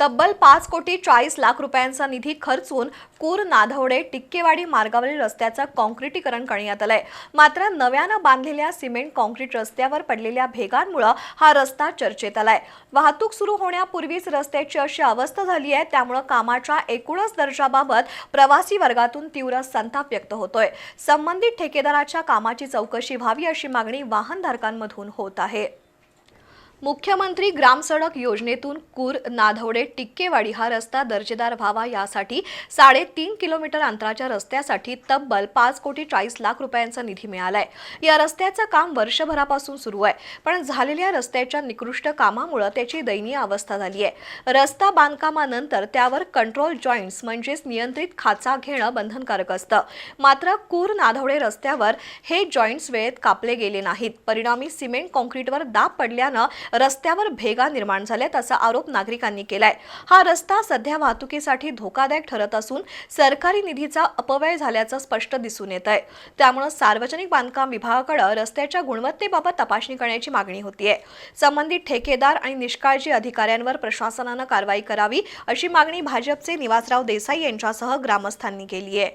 तब्बल पाच कोटी चाळीस लाख रुपयांचा निधी खर्चून कूर नाधवडे टिक्केवाडी मार्गावरील रस्त्याचं कॉन्क्रिटीकरण करण्यात आलंय. मात्र नव्यानं बांधलेल्या सिमेंट कॉन्क्रीट रस्त्यावर पडलेल्या भेगांमुळे हा रस्ता चर्चेत आलाय. वाहतूक सुरू होण्यापूर्वीच रस्त्याची अशी अवस्था झाली आहे त्यामुळे कामाच्या एकूणच दर्जाबाबत प्रवासी वर्गातून तीव्र संताप व्यक्त होतोय. संबंधित ठेकेदाराच्या कामाची चौकशी व्हावी अशी मागणी वाहनधारकांमधून होत आहे. मुख्यमंत्री ग्रामसडक योजनेतून कूर नाधवडे टिक्केवाडी हा रस्ता दर्जेदार व्हावा यासाठी साडेतीन किलोमीटर अंतराच्या रस्त्यासाठी तब्बल पाच कोटी चाळीस लाख रुपयांचा निधी मिळालाय. या रस्त्याचं काम वर्षभरापासून सुरू आहे पण झालेल्या रस्त्याच्या निकृष्ट कामामुळे त्याची दयनीय अवस्था झाली आहे रस्ता बांधकामानंतर त्यावर कंट्रोल जॉईंट्स म्हणजेच नियंत्रित खाचा घेणं बंधनकारक असतं. मात्र कूर नाधवडे रस्त्यावर हे जॉईंट्स वेळेत कापले गेले नाहीत. परिणामी सिमेंट कॉन्क्रीटवर दाब पडल्यानं रस्त्यावर भेगा निर्माण झाल्यात असा आरोप नागरिकांनी केलाय. हा रस्ता सध्या वाहतुकीसाठी धोकादायक ठरत असून सरकारी निधीचा अपव्यय झाल्याचं स्पष्ट दिसून येत आहे त्यामुळे सार्वजनिक बांधकाम विभागाकडे रस्त्याच्या गुणवत्तेबाबत तपासणी करण्याची मागणी होतीये. संबंधित ठेकेदार आणि निष्काळजी अधिकाऱ्यांवर प्रशासनानं कारवाई करावी अशी मागणी भाजपचे निवासराव देसाई यांच्यासह ग्रामस्थांनी केली आहे